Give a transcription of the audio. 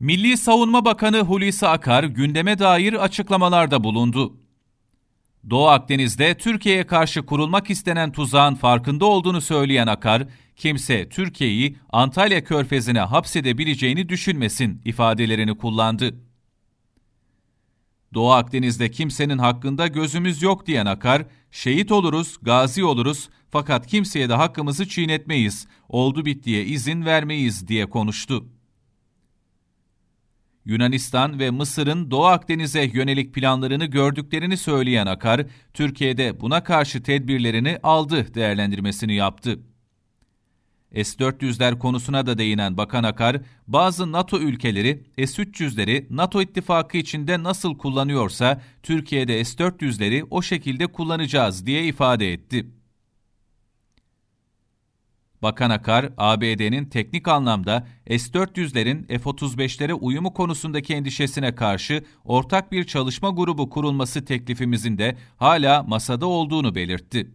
Milli Savunma Bakanı Hulusi Akar gündeme dair açıklamalarda bulundu. Doğu Akdeniz'de Türkiye'ye karşı kurulmak istenen tuzağın farkında olduğunu söyleyen Akar, kimse Türkiye'yi Antalya Körfezi'ne hapsedebileceğini düşünmesin ifadelerini kullandı. Doğu Akdeniz'de kimsenin hakkında gözümüz yok diyen Akar, şehit oluruz, gazi oluruz fakat kimseye de hakkımızı çiğnetmeyiz, oldu bittiye izin vermeyiz diye konuştu. Yunanistan ve Mısır'ın Doğu Akdeniz'e yönelik planlarını gördüklerini söyleyen Akar, Türkiye'de buna karşı tedbirlerini aldı değerlendirmesini yaptı. S-400'ler konusuna da değinen Bakan Akar, bazı NATO ülkeleri S-300'leri NATO ittifakı içinde nasıl kullanıyorsa Türkiye'de S-400'leri o şekilde kullanacağız diye ifade etti. Bakan Akar, ABD'nin teknik anlamda S-400'lerin F-35'lere uyumu konusundaki endişesine karşı ortak bir çalışma grubu kurulması teklifimizin de hala masada olduğunu belirtti.